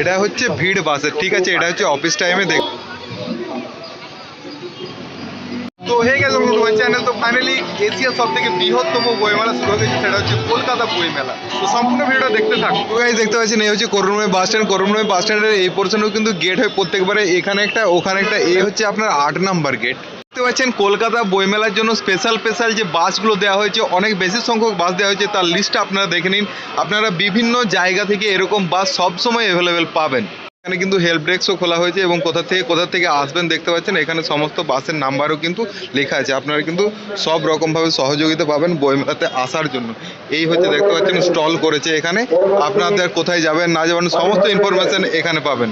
এটা হচ্ছে ভিড় বাসের ঠিক আছে? এটা হচ্ছে অফিস টাইমে দেখ তো হয়ে গেছে তোমার চ্যানেল তো ফাইনালি এশিয়ার সব থেকে বৃহত্তম বইমেলা শুরু হয়েছে সেটা হচ্ছে কলকাতা বইমেলা তো সম্পূর্ণ ভিডিওটা দেখতে থাকো। দেখতে পাচ্ছেন, এই হচ্ছে করুণময় বাস স্ট্যান্ড করুণময় বাস স্ট্যান্ডের এই পোর্শনেও কিন্তু গেট হয় প্রত্যেকবারে। এখানে একটা, ওখানে একটা, এই হচ্ছে আপনার আট নাম্বার গেট দেখতে পাচ্ছেন, কলকাতা বইমেলার জন্য স্পেশাল স্পেশাল যে বাসগুলো দেওয়া হয়েছে, অনেক বেশি সংখ্যক বাস দেওয়া হয়েছে, তার লিস্টটা আপনারা দেখে নিন। আপনারা বিভিন্ন জায়গা থেকে এরকম বাস সবসময় অ্যাভেলেবেল পাবেন। এখানে কিন্তু হেল্প ডেস্কও খোলা হয়েছে এবং কোথা থেকে কোথা থেকে আসবেন দেখতে পাচ্ছেন, এখানে সমস্ত বাসের নাম্বারও কিন্তু লেখা আছে। আপনারা কিন্তু সব রকমভাবে সহযোগিতা পাবেন বইমেলাতে আসার জন্য। এই হচ্ছে দেখতে পাচ্ছেন, স্টল করেছে এখানে। আপনাদের কোথায় যাবেন, না যাবেন, সমস্ত ইনফরমেশন এখানে পাবেন।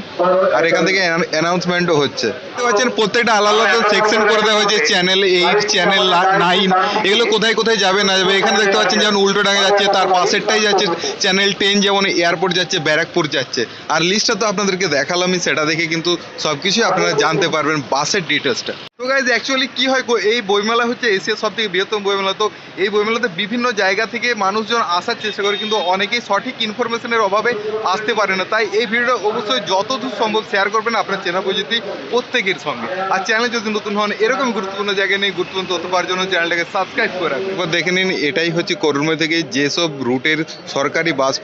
আর এখান থেকে অ্যানাউন্সমেন্টও হচ্ছে। দেখতে পাচ্ছেন, প্রত্যেকটা আলাদা আলাদা সেকশন করে দেওয়া হয়েছে চ্যানেল এইট চ্যানেল নাইন এগুলো কোথায় কোথায় যাবে, না যাবে? এখানে দেখতে পাচ্ছেন, যেমন উল্টো ডাঙা যাচ্ছে, তার পাশেরটাই যাচ্ছে। চ্যানেল টেন যেমন এয়ারপোর্ট যাচ্ছে, ব্যারাকপুর যাচ্ছে। আর লিস্টটা তো আপনাদেরকে দেখালামই সেটা দেখে কিন্তু সবকিছুই আপনারা জানতে পারবেন বাসের ডিটেলসটা তো গাইজ অ্যাকচুয়ালি কি হয় এই বইমেলা হচ্ছে এশিয়ার সব থেকে বৃহত্তম বইমেলা। তো এই বইমেলাতে বিভিন্ন জায়গা থেকে মানুষজন আসার চেষ্টা করে, কিন্তু অনেকেই সঠিক ইনফরমেশনের অভাবে আসতে পারে না। তাই এই ভিডিওটা অবশ্যই যতদূর সম্ভব শেয়ার করবেন আপনার চেনা পরিচিতি প্রত্যেকের সঙ্গে। আর চ্যানেল যদি নতুন হন, এরকম গুরুত্বপূর্ণ জায়গায় নেই গুরুত্বপূর্ণ তথ্য পাওয়ার জন্য চ্যানেলটাকে সাবস্ক্রাইব করে রাখুন। এবার দেখে নিন, এটাই হচ্ছে করুণময় থেকে যেসব রুটের সরকারি বাস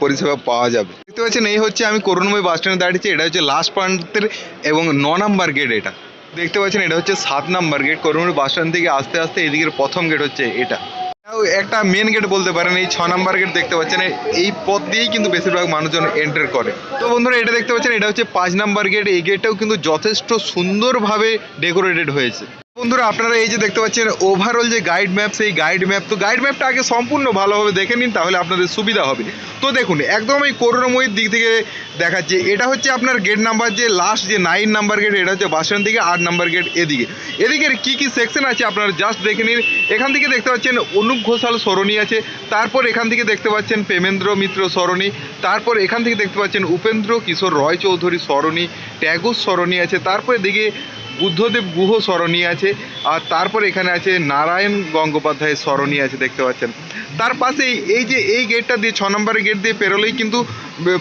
পরিষেবা পাওয়া যাবে। দেখতে পাচ্ছেন, এই হচ্ছে আমি করুণময় বাস স্ট্যান্ডে দাঁড়িয়েছি, এটা হচ্ছে লাস্ট পয়েন্টের এবং ন নাম্বার গেট এটা। দেখতে পাচ্ছেন, এটা হচ্ছে সাত নাম্বার গেট করমুর বাস স্ট্যান্ড থেকে আস্তে আস্তে এদিকের প্রথম গেট হচ্ছে এটা। একটা মেন গেট বলতে পারেন, এই ছ নাম্বার গেট দেখতে পাচ্ছেন, এই পথ দিয়েই কিন্তু বেশিরভাগ মানুষজন এন্টার করে। তো বন্ধুরা, এটা দেখতে পাচ্ছেন, এটা হচ্ছে পাঁচ নাম্বার গেট এই গেটটাও কিন্তু যথেষ্ট সুন্দরভাবে ডেকোরেটেড হয়েছে। বন্ধুরা, আপনারা এই যে দেখতে পাচ্ছেন ওভারঅল যে গাইড ম্যাপ সেই গাইড ম্যাপ তো গাইড ম্যাপটা আগে সম্পূর্ণ ভালোভাবে দেখে নিন, তাহলে আপনাদের সুবিধা হবে। তো দেখুন, একদম এই করুণাময়ীর দিক থেকে দেখাচ্ছে, এটা হচ্ছে আপনার গেট নাম্বার যে লাস্ট যে নাইন নাম্বার গেট এটা হচ্ছে বাস স্ট্যান্ড থেকে আট নাম্বার গেট এদিকে। এদিকের কি কি সেকশন আছে আপনারা জাস্ট দেখে নিন। এখান থেকে দেখতে পাচ্ছেন, অনুপ ঘোষাল সরণি আছে, তারপর এখান থেকে দেখতে পাচ্ছেন প্রেমেন্দ্র মিত্র সরণি, তারপর এখান থেকে দেখতে পাচ্ছেন উপেন্দ্র কিশোর রয় চৌধুরী সরণি, ট্যাগোর সরণি আছে, তারপর এদিকে বুদ্ধদেব গুহ সরণি আছে, আর তারপর এখানে আছে নারায়ণ গঙ্গোপাধ্যায়ের সরণি আছে, দেখতে পাচ্ছেন। তার পাশেই এই যে এই গেটটা দিয়ে, ছ নম্বরের গেট দিয়ে পেরোলেই কিন্তু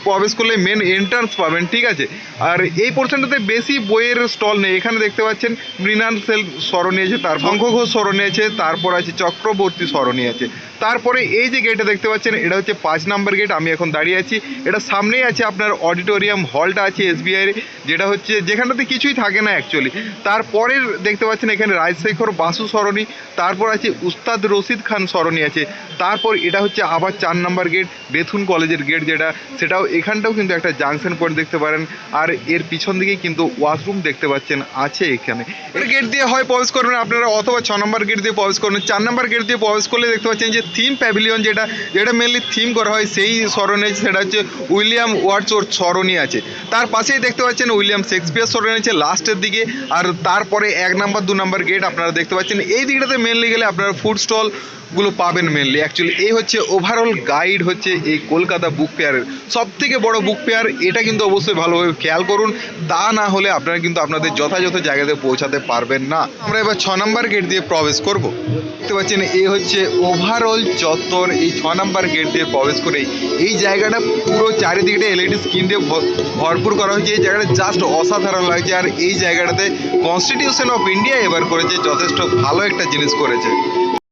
প্রবেশ করলে মেন এন্ট্রান্স পাবেন ঠিক আছে? আর এই পোর্শনটাতে বেশি বইয়ের স্টল নেই। এখানে দেখতে পাচ্ছেন মৃণাল সেল সরণি আছে তার শঙ্খ ঘোষ সরণি আছে তারপর আছে চক্রবর্তী সরণি আছে। তারপরে এই যে গেটটা দেখতে পাচ্ছেন এটা হচ্ছে পাঁচ নাম্বার গেট আমি এখন দাঁড়িয়ে আছি। এটা সামনেই আছে আপনার অডিটোরিয়াম হলটা আছে এসবিআই যেটা হচ্ছে যেখানটাতে কিছুই থাকে না অ্যাকচুয়ালি তারপরের দেখতে পাচ্ছেন এখানে রাজশেখর বাসু সরণি তারপর আছে উস্তাদ রশিদ খান সরণি আছে। তারপর এটা হচ্ছে আবার চার নাম্বার গেট বেথুন কলেজের গেট যেটা সেটাও এখানটাও কিন্তু একটা জাংশন পয়েন্ট দেখতে পারেন। আর এর পিছন দিকেই কিন্তু ওয়াশরুম দেখতে পাচ্ছেন, আছে এখানে। এর গেট দিয়ে হয় প্রবেশ করবেন আপনারা অথবা ছ নম্বর গেট দিয়ে প্রবেশ করবেন চার নম্বর গেট দিয়ে প্রবেশ করলে দেখতে পাচ্ছেন যে থিম প্যাভিলিয়ন যেটা যেটা মেনলি থিম করা হয়, সেই স্মরণে সেটা হচ্ছে উইলিয়াম ওয়ার্ডসওয়ার্থ সরণি আছে। তার পাশেই দেখতে পাচ্ছেন উইলিয়াম শেক্সপিয়ার সরণি আছে লাস্টের দিকে, আর তারপরে এক নাম্বার দু নাম্বার গেট আপনারা দেখতে পাচ্ছেন। এই দিকটাতে মেনলি গেলে আপনারা ফুড স্টল গুলো পাবেন মেনলি অ্যাকচুয়ালি এই হচ্ছে ওভারঅল গাইড হচ্ছে এই কলকাতা বুক ফেয়ারের সব থেকে বড় বুক ফেয়ার এটা কিন্তু অবশ্যই ভালোভাবে খেয়াল করুন। তা না হলে আপনারা কিন্তু আপনাদের যথাযথ জায়গাতে পৌঁছাতে পারবেন না। আমরা এবার ছ নম্বর গেট দিয়ে প্রবেশ করব। দেখতে পাচ্ছেন এই হচ্ছে ওভারঅল চত্বর। এই ছ নম্বর গেট দিয়ে প্রবেশ করে এই জায়গাটা পুরো চারিদিকটা এলইডি স্ক্রিন দিয়ে ভর- ভরপুর করা হয়েছে। এই জায়গাটা জাস্ট অসাধারণ লাগছে। আর এই জায়গাটাতে কনস্টিটিউশন অফ ইন্ডিয়া এবার করেছে, যথেষ্ট ভালো একটা জিনিস করেছে।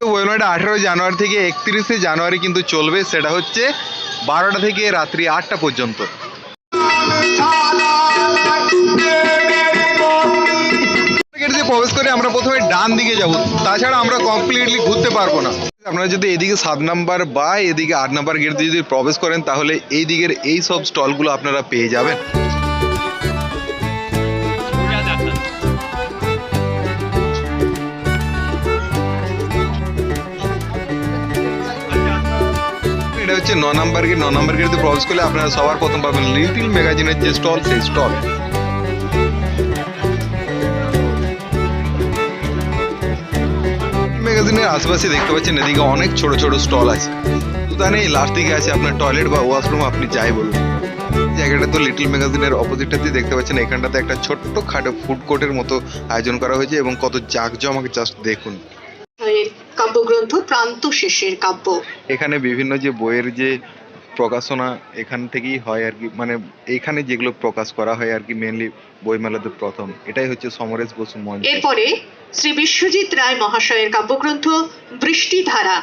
ওয়েবনাইট আঠেরো জানুয়ারি থেকে একত্রিশে জানুয়ারি কিন্তু চলবে, সেটা হচ্ছে বারোটা থেকে রাত্রি আটটা পর্যন্ত। প্রবেশ করে আমরা প্রথমে ডান দিকে যাব, তাছাড়া আমরা কমপ্লিটলি ঘুরতে পারব না। আপনারা যদি এদিকে সাত নাম্বার বা এদিকে আট নাম্বার গেট দিয়ে যদি প্রবেশ করেন, তাহলে এই দিকের এই সব স্টলগুলো আপনারা পেয়ে যাবেন। হচ্ছে ন নাম্বার গেট, ন নাম্বার গেটে প্রবেশ করলে আপনারা সবার প্রথম পাবেন লিটিল ম্যাগাজিনের যে স্টল সেই স্টল ম্যাগাজিনের আশেপাশে দেখতে পাচ্ছেন, এদিকে অনেক ছোট ছোট স্টল আছে। দুদানে লাস্ট দিকে আছে আপনার টয়লেট বা ওয়াশরুম আপনি যাই বলুন। জায়গাটা তো লিটল ম্যাগাজিনের অপোজিটটাতে দেখতে পাচ্ছেন, এখানটাতে একটা ছোট্ট খাটো ফুড কোর্টের মতো আয়োজন করা হয়েছে এবং কত জাঁকজমক জাস্ট দেখুন। এর কাব্যগ্রন্থ প্রান্ত শেষের কাব্য। এখানে বিভিন্ন যে বইয়ের যে প্রকাশনা এখান থেকেই হয় আর কি মানে এখানে যেগুলো প্রকাশ করা হয় আর কি মেনলি বইমেলাতে প্রথম এটাই হচ্ছে সমরেশ বসু মঞ্চ। এরপরে শ্রী বিশ্বজিৎ রায় মহাশয়ের কাব্যগ্রন্থ বৃষ্টিধারা।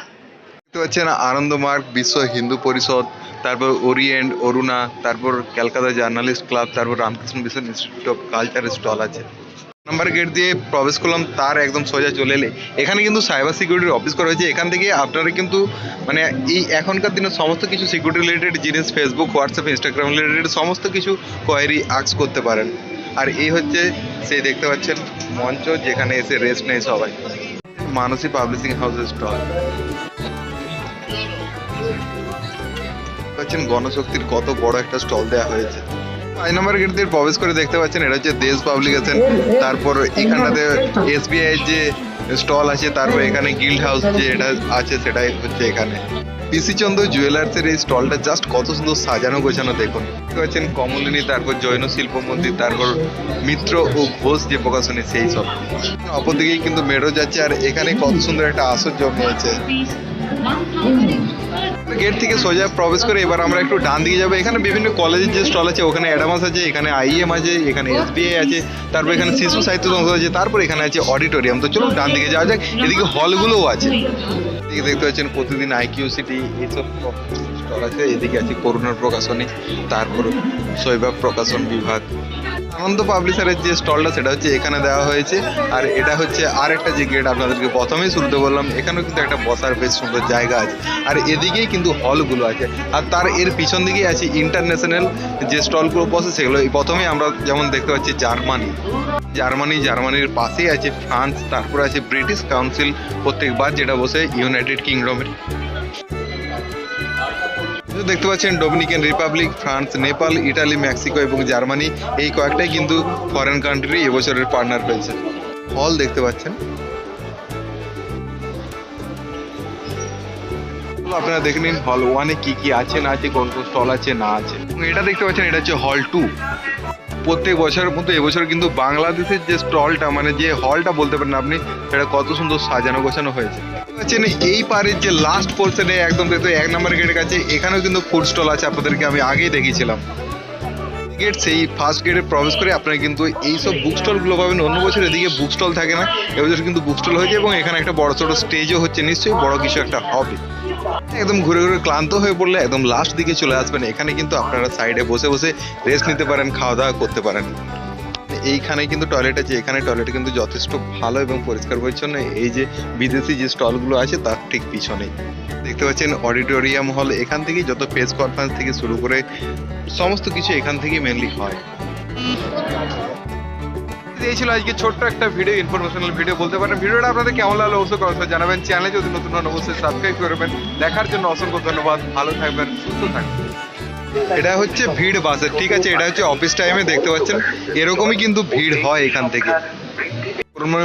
দেখতে পাচ্ছেন আনন্দমার্গ বিশ্ব হিন্দু পরিষদ তারপর ওরিয়েন্ট অরুণা তারপর ক্যালকাটা জার্নালিস্ট ক্লাব তারপর রামকৃষ্ণ মিশন ইনস্টিটিউট অফ কালচারের স্টল আছে। নাম্বার গেট দিয়ে প্রবেশ করলাম, তার একদম সোজা চলে এলে। এখানে কিন্তু সাইবার সিকিউরিটির অফিস করা হয়েছে। এখান থেকে আপনারা কিন্তু মানে এই এখনকার দিনে সমস্ত কিছু সিকিউরিটি রিলেটেড জিনিস ফেসবুক হোয়াটসঅ্যাপ ইনস্টাগ্রাম রিলেটেড সমস্ত কিছু কোয়ারি আক্স করতে পারেন। আর এই হচ্ছে, সেই দেখতে পাচ্ছেন মঞ্চ, যেখানে এসে রেস্ট নেয় সবাই। মানসী পাবলিশিং হাউসের স্টল পাচ্ছেন গণশক্তির কত বড় একটা স্টল দেওয়া হয়েছে। পাঁচ নম্বর গেট দিয়ে প্রবেশ করে দেখতে পাচ্ছেন, এটা হচ্ছে দেশ পাবলিকেশন। তারপর এখানটাতে এসবিআই যে স্টল আছে, তারপর এখানে গিল্ড হাউস যে এটা আছে, সেটাই হচ্ছে এখানে। পিসি চন্দ্র জুয়েলার্সের এই স্টলটা জাস্ট কত সুন্দর সাজানো গোছানো, দেখুন। পাচ্ছেন কমলিনী, তারপর জৈন শিল্প মন্দির তারপর মিত্র ও ঘোষ যে প্রকাশনী সেই সব। অপরদিকেই কিন্তু মেরো যাচ্ছে, আর এখানে কত সুন্দর একটা আসর জমিয়েছে গেট থেকে সোজা প্রবেশ করে এবার আমরা একটু ডান দিকে যাব। এখানে বিভিন্ন কলেজের যে স্টল আছে, ওখানে অ্যাডামাস আছে, এখানে আইএম আছে, এখানে এসবিআই আছে, তারপর এখানে শিশু সাহিত্য সংসদ আছে, তারপর এখানে আছে অডিটোরিয়াম। তো চলুন ডান দিকে যাওয়া যাক, এদিকে হলগুলোও আছে। এদিকে দেখতে পাচ্ছেন প্রতিদিন আইকিউ সিটি, এইসব স্টল আছে, এদিকে আছে করুণার প্রকাশনী, তারপর শৈবাব প্রকাশন বিভাগ আনন্দ পাবলিশারের যে স্টলটা, সেটা হচ্ছে এখানে দেওয়া হয়েছে। আর এটা হচ্ছে আর একটা যে গেট আপনাদেরকে প্রথমেই শুরুতে বললাম, এখানেও কিন্তু একটা বসার বেশ সুন্দর জায়গা আছে। আর এদিকেই কিন্তু হলগুলো আছে। আর তার এর পিছন দিকেই আছে ইন্টারন্যাশনাল যে স্টলগুলো বসে, সেগুলো প্রথমেই আমরা যেমন দেখতে পাচ্ছি জার্মানি। জার্মানি, জার্মানির পাশেই আছে ফ্রান্স, তারপর আছে ব্রিটিশ কাউন্সিল প্রত্যেকবার যেটা বসে ইউনাইটেড কিংডমের। তো দেখতে পাচ্ছেন Dominican Republic France Nepal Italy Mexico এবং জার্মানি এই কয়েকটাই কিন্তু ফরেন কান্ট্রি এবছরের পার্টনার হয়েছে হল দেখতে পাচ্ছেন। আপনারা দেখে নিন হল ওয়ানে কি কি আছে, না আছে, কোন কোন স্টল আছে, না আছে। এটা দেখতে পাচ্ছেন, এটা হচ্ছে হল টু প্রত্যেক বছরের মতো এবছর কিন্তু বাংলাদেশের যে স্টলটা মানে যে হলটা বলতে পারেন আপনি, সেটা কত সুন্দর সাজানো গোছানো হয়েছে। পাচ্ছেন এই পারের যে লাস্ট পোর্শনে একদম দেখতে এক নম্বর গেটের কাছে, এখানেও কিন্তু ফুড স্টল আছে আপনাদেরকে আমি আগেই দেখিয়েছিলাম। গেট সেই ফার্স্ট গেটে প্রবেশ করে আপনারা কিন্তু এইসব বুক স্টলগুলো পাবেন। অন্য বছর এদিকে বুক স্টল থাকে না, এবছর কিন্তু বুক স্টল হয়েছে এবং এখানে একটা বড় ছোট স্টেজও হচ্ছে, নিশ্চয়ই বড় কিছু একটা হবে। একদম ঘুরে ঘুরে ক্লান্ত হয়ে পড়লে একদম লাস্ট দিকে চলে আসবেন। এখানে কিন্তু আপনারা সাইডে বসে বসে রেস্ট নিতে পারেন, খাওয়া দাওয়া করতে পারেন। এইখানে কিন্তু টয়লেট আছে, এখানে টয়লেট কিন্তু যথেষ্ট ভালো এবং পরিষ্কার পরিচ্ছন্ন। এই যে বিদেশি যে স্টলগুলো আছে, তার ঠিক পিছনেই দেখতে পাচ্ছেন অডিটোরিয়াম হল এখান থেকেই যত প্রেস কনফারেন্স থেকে শুরু করে সমস্ত কিছু এখান থেকেই মেনলি হয়। এই ছিল আজকে ছোট্ট একটা ভিডিও ইনফরমেশনাল ভিডিও বলতে পারেন ভিডিওটা আপনাদের কেমন লাগল অবশ্যই কমেন্টে জানাবেন। চ্যানেলে যদি নতুন হন, অবশ্যই সাবস্ক্রাইব করবেন দেখার জন্য অসংখ্য ধন্যবাদ। ভালো থাকবেন, সুস্থ থাকবেন। এটা হচ্ছে ভিড় বাসের ঠিক আছে? এটা হচ্ছে অফিস টাইমে দেখতে পাচ্ছেন। এরকমই কিন্তু ভিড় হয় এখান থেকে।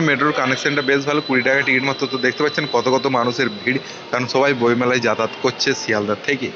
মেট্রোর কানেকশনটা বেশ ভালো, কুড়ি টাকা টিকিট মাত্র তো দেখতে পাচ্ছেন কত কত মানুষের ভিড়। কারণ সবাই বইমেলায় যাতায়াত করছে শিয়ালদার থেকে।